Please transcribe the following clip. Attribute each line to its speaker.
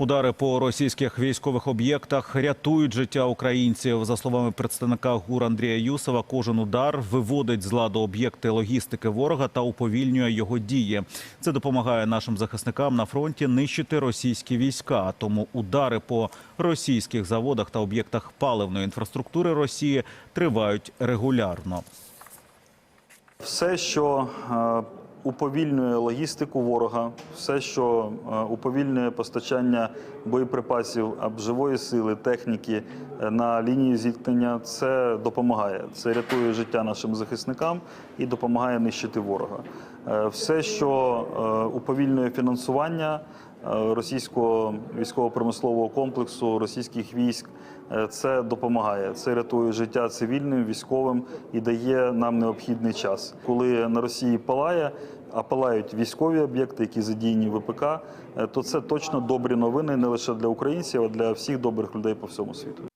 Speaker 1: Удари по російських військових об'єктах рятують життя українців. За словами представника ГУР Андрія Юсова, кожен удар виводить з ладу об'єкти логістики ворога та уповільнює його дії. Це допомагає нашим захисникам на фронті нищити російські війська. Тому удари по російських заводах та об'єктах паливної інфраструктури Росії тривають регулярно.
Speaker 2: Все, що е, уповільнює логістику ворога, все, що е, уповільнює постачання боєприпасів живої сили, техніки е, на лінії зіткнення, це допомагає. Це рятує життя нашим захисникам і допомагає нищити ворога. Е, Все, що е, уповільнює фінансування е, російського військово-промислового комплексу, російських військ, це допомагає. Це рятує життя цивільним, військовим і дає нам необхідний час. Коли на Росії палає, а палають військові об'єкти, які задіяні в ВПК, то це точно добрі новини не лише для українців, а для всіх добрих людей по всьому світу.